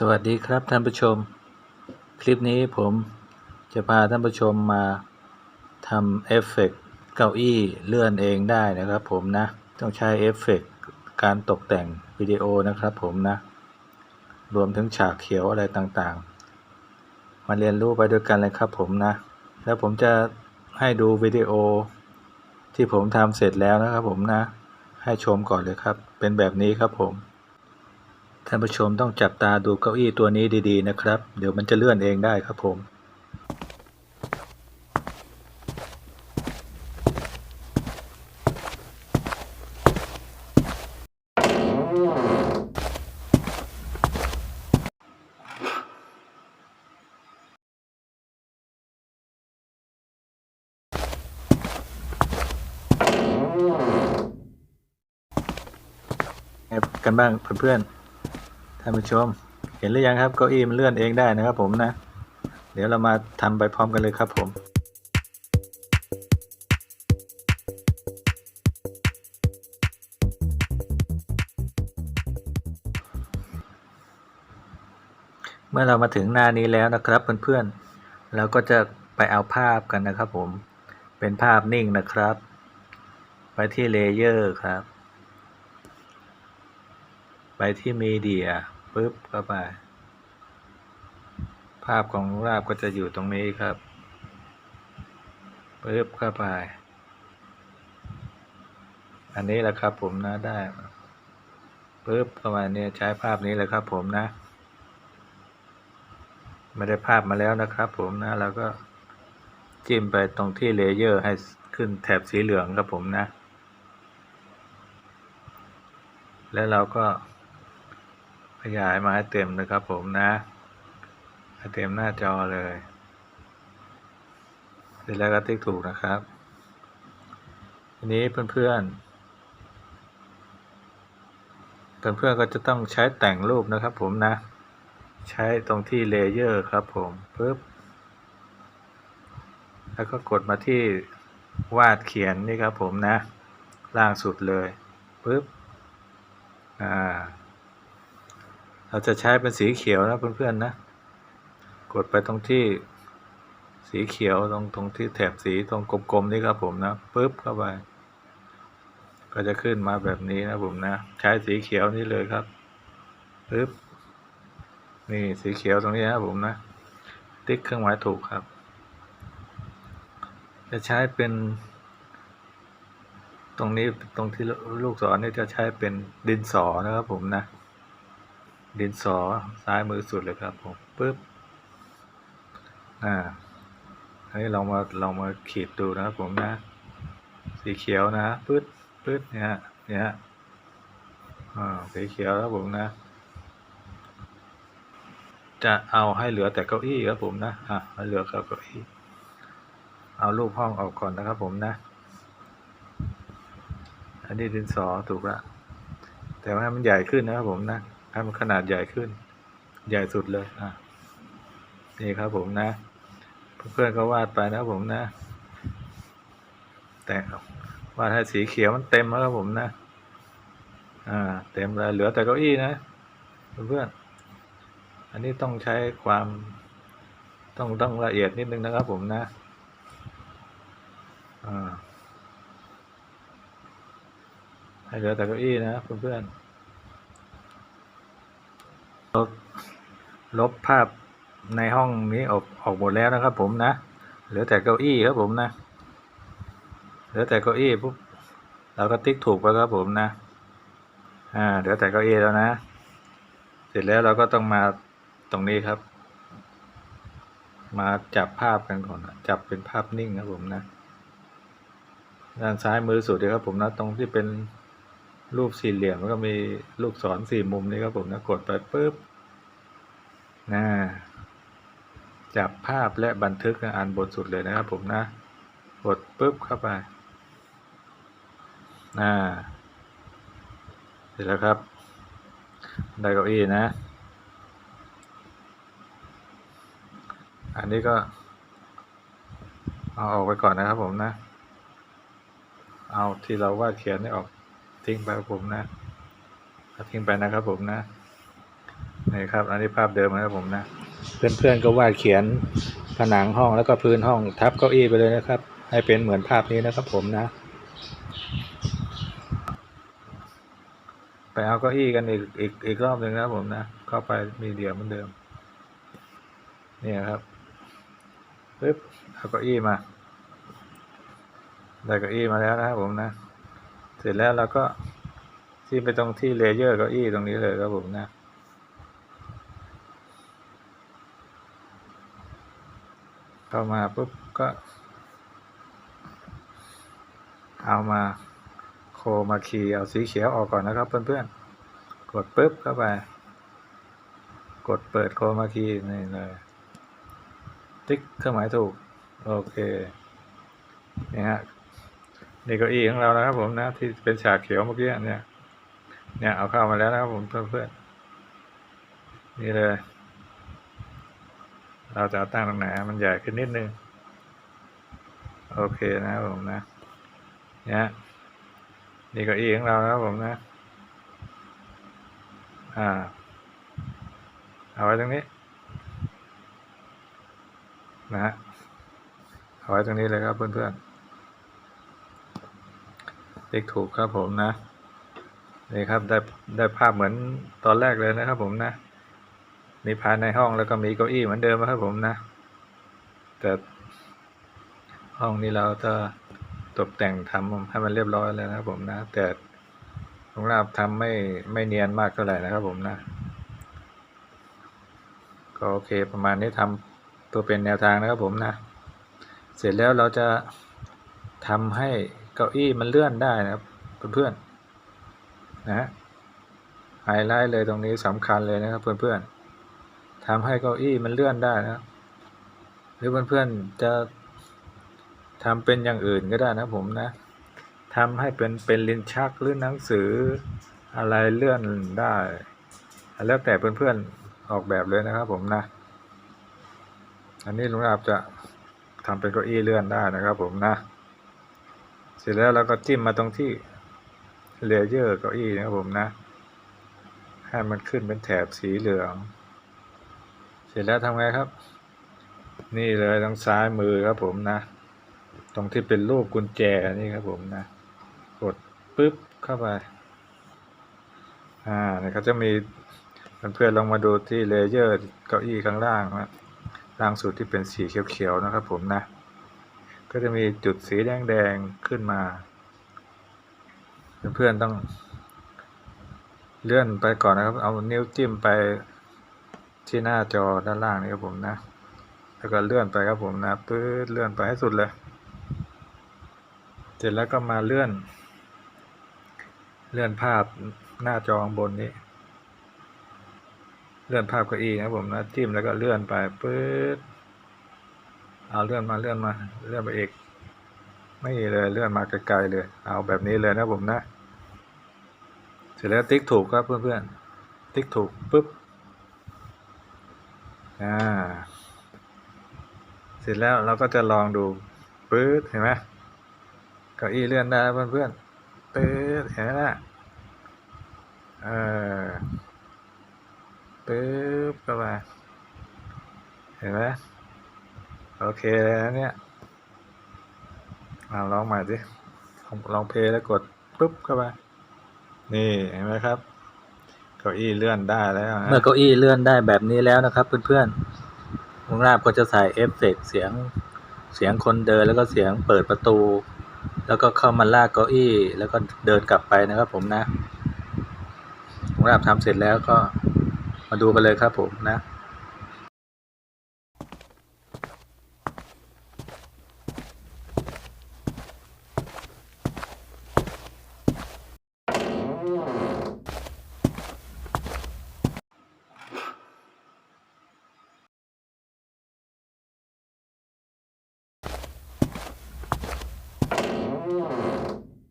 สวัสดีครับท่านผู้ชม คลิปนี้ผมจะพาท่านผู้ชมมาทำเอฟเฟกต์เก้าอี้เลื่อนเองได้นะครับผมนะ ต้องใช้เอฟเฟกต์การตกแต่งวิดีโอนะครับผมนะ รวมถึงฉากเขียวอะไรต่างๆ มาเรียนรู้ไปด้วยกันเลยครับผมนะ แล้วผมจะให้ดูวิดีโอที่ผมทำเสร็จแล้วนะครับผมนะ ให้ชมก่อนเลยครับ เป็นแบบนี้ครับผม ท่านผู้ชมต้องจับตาดูเก้าอี้ตัวนี้ดีๆนะครับ เดี๋ยวมันจะเลื่อนเองได้ครับผม กันบ้างเพื่อนๆานผู้ชม เห็นหรือยังครับเก้าอี้มันเลื่อนเองได้นะครับผมนะ เดี๋ยวเรามาทำไปพร้อมกันเลยครับผมเมื่อเรามาถึงหน้านี้แล้วนะครับเพื่อนๆ เราก็จะไปเอาภาพกันนะครับผม เป็นภาพนิ่งนะครับ ไปที่เลเยอร์ครับ ไปที่มีเดีย ปุ๊บเข้าไปภาพของราบก็จะอยู่ตรงนี้ครับปุ๊บเข้าไป อันนี้แหละครับผมนะได้ปุ๊บเข้ามาเนี่ยใช้ภาพนี้เลยครับผมนะ ไม่ได้ภาพมาแล้วนะครับผมนะเราก็จิ้มไปตรงที่เลเยอร์ให้ขึ้นแถบสีเหลืองครับผมนะ แล้วเราก็ ขยายมาให้เต็มนะครับผมนะให้เต็มหน้าจอเลย เสร็จแล้วก็ติ๊กถูกนะครับ ทีนี้เพื่อนเพื่อนเพื่อนเพื่อนๆก็จะต้องใช้แต่งรูปนะครับผมนะ ใช้ตรงที่เลเยอร์ครับผมปึ๊บ แล้วก็กดมาที่วาดเขียนนี่ครับผมนะ ล่างสุดเลยปึ๊บ อ่า เราจะใช้เป็นสีเขียวนะเพื่อนๆนะ กดไปตรงที่สีเขียวตรงตรงที่แถบสีตรงกลมๆนี่ครับผมนะปึ๊บเข้าไป ก็จะขึ้นมาแบบนี้นะผมนะ ใช้สีเขียวนี่เลยครับปึ๊บนี่สีเขียวตรงนี้นะผมนะ ติ๊กเครื่องหมายถูกครับ จะใช้เป็น ตรงนี้ตรงที่ลูกศรนี่จะใช้เป็นดินสอนะครับผมนะ ดินสอซ้ายมือสุดเลยครับผมปึ๊บอ่าอันนี้เรามาเรามาขีดดูนะครับผมนะ สีเขียวนะปึ๊ดปึ๊ดเนี่ยเนี่ยอ่าสีเขียวครับผมนะ จะเอาให้เหลือแต่เก้าอี้ครับผมนะอะเหลือเก้าอี้เอารูปห้องออกก่อนนะครับผมนะ อันนี้ดินสอถูกละแต่ว่ามันใหญ่ขึ้นนะครับผมนะ ให้มันขนาดใหญ่ขึ้น ใหญ่สุดเลยอะนี่ครับผมนะ เพื่อนๆก็วาดไปนะผมนะ แต่วาดให้สีเขียวมันเต็มแล้วครับผมนะ อ่า เต็มเลยเหลือแต่เก้าอี้นะเพื่อนๆอันนี้ต้องใช้ความต้องต้องละเอียดนิดนึงนะครับผมนะอ่าให้เหลือแต่เก้าอี้นะเพื่อนๆ ลบลบภาพในห้องนี้ออกออกหมดแล้วนะครับ ผมนะเหลือแต่เก้าอี้ครับผมนะเหลือแต่เก้าอี้ปุ๊บเราก็ติ๊กถูกไปครับผมนะอ่าเหลือแต่เก้าอี้แล้วนะ เสร็จแล้วเราก็ต้องมาตรงนี้ครับ มาจับภาพกันก่อนจับเป็นภาพนิ่งครับผมนะด้านซ้ายมือสุดเลยครับผมนะตรงที่เป็น รูปสี่เหลี่ยมก็มีลูกศรสี่มุมนี้ครับผมนะกดไปปุ๊บนะจับภาพและบันทึกนะอันบนสุดเลยนะครับผมนะ กดปุ๊บเข้าไปนะเสร็จแล้วครับ ได้เก้าอี้นะ อันนี้ก็ เอาออกไปก่อนนะครับผมนะ เอาที่เราวาดเขียนนี่ออก ทิ้งไปครับผมนะทิ้งไปนะครับผมนะนี่ครับ อันนี้ภาพเดิมนะครับผมนะ เพื่อนๆก็วาดเขียนผนังห้องแล้วก็พื้นห้องทับเก้าอี้ไปเลยนะครับ ให้เป็นเหมือนภาพนี้นะครับผมนะ ไปเอาเก้าอี้กันอีกอีกอีกรอบหนึ่งนะครับผมนะ เข้าไปมีเดียเหมือนเดิม นี่ครับปึ๊บเอาเก้าอี้มา ได้เก้าอี้มาแล้วนะครับผมนะ เสร็จแล้วเราก็ที่ไปตรงที่เลเยอร์เก้าอี้ตรงนี้เลยครับผมนะ เข้ามาปุ๊บก็ เอามาโคมาคีเอาสีเขียวออกก่อนนะครับเพื่อนๆ กดปุ๊บเข้าไป กดเปิดโคมาคีนี่เลยติ๊กเครื่องหมายถูก โอเค นี่ฮะ นี่เก้าอี้ของเรานะครับผมนะ ที่เป็นฉากเขียวเมื่อกี้เนี่ย เนี่ยเอาเข้ามาแล้วนะครับผมเพื่อนๆนี่เลย เราจะเอาตั้งตรงไหนมันใหญ่ขึ้นนิดนึง โอเคนะครับผมนะ เนี่ยนี่เก้าอี้ของเรานะครับผมนะ อ่า เอาไว้ตรงนี้ นะฮะเอาไว้ตรงนี้เลยครับเพื่อนๆ ติ๊กถูกครับผมนะนี่ครับได้ได้ภาพเหมือนตอนแรกเลยนะครับผมนะมีภายในห้องแล้วก็มีเก้าอี้เหมือนเดิมนะครับผมนะ แต่ห้องนี้เราจะตกแต่งทำให้มันเรียบร้อยแล้วนะครับผมนะ แต่ของเราทำไม่ไม่เนียนมากเท่าไหร่นะครับผมนะ ก็โอเคประมาณนี้ทำตัวเป็นแนวทางนะครับผมนะ เสร็จแล้วเราจะทำให้ เก้าอี้มันเลื่อนได้นะครับเพื่อนๆนะฮะไฮไลท์เลยตรงนี้สำคัญเลยนะครับเพื่อนๆทำให้เก้าอี้มันเลื่อนได้นะหรือเพื่อนๆจะทำเป็นอย่างอื่นก็ได้นะผมนะทำให้เป็นเป็นลิ้นชักหรือหนังสืออะไรเลื่อนได้ แล้วแต่เพื่อนๆออกแบบเลยนะครับผมนะอันนี้ลุงอาบจะทำเป็นเก้าอี้เลื่อนได้นะครับผมนะ เสร็จแล้วเราก็จิ้มมาตรงที่เลเยอร์เก้าอี้นะครับผมนะ ให้มันขึ้นเป็นแถบสีเหลือง เสร็จแล้วทำไงครับ นี่เลยทางซ้ายมือครับผมนะ ตรงที่เป็นรูปกุญแจนี่ครับผมนะ กดปุ๊บเข้าไป อ่าเนี่ยเขาจะมีเพื่อนๆลองมาดูที่เลเยอร์เก้าอี้ข้างล่างนะล่างสุดที่เป็นสีเขียวๆนะครับผมนะ ก็จะมีจุดสีแดงๆขึ้นมา เพื่อนๆต้อง เลื่อนไปก่อนนะครับ เอานิ้วจิ้มไปที่หน้าจอด้านล่างนี่ครับผมนะ แล้วก็เลื่อนไปครับผมนะปื๊ดเลื่อนไปให้สุดเลย เสร็จแล้วก็มาเลื่อน เลื่อนภาพหน้าจอข้างบนนี้ เลื่อนภาพเก้าอี้นะครับผมนะจิ้มแล้วก็เลื่อนไปปื๊ด เอาเลื่อนมาเลื่อนมาเลื่อนไปอีกไม่เลยเลื่อนมาไกลๆเลย เอาแบบนี้เลยนะผมนะ เสร็จแล้วติ๊กถูกครับเพื่อนๆติ๊กถูกปุ๊บอ่าเสร็จแล้วเราก็จะลองดูปื๊ดเห็นไหมเก้าอี้เลื่อนได้เพื่อนๆปื๊ดเห็นไหมล่ะเออปึ๊บเข้าไปเห็นไหม โอเคแล้วเนี่ยอาลองใหม่สิลองเพลย์แล้วกดปุ๊บเข้าไป นี่เห็นไหมครับ เก้าอี้เลื่อนได้แล้วนะเมื่อเก้าอี้เลื่อนได้แบบนี้แล้วนะครับ เพื่อนๆลุงราบก็จะใส่เอฟเฟกเสียงเสียงคนเดินแล้วก็เสียงเปิดประตู แล้วก็เข้ามาลากเก้าอี้แล้วก็เดินกลับไปนะครับผมนะลุงราบทำเสร็จแล้วก็มาดูกันเลยครับผมนะ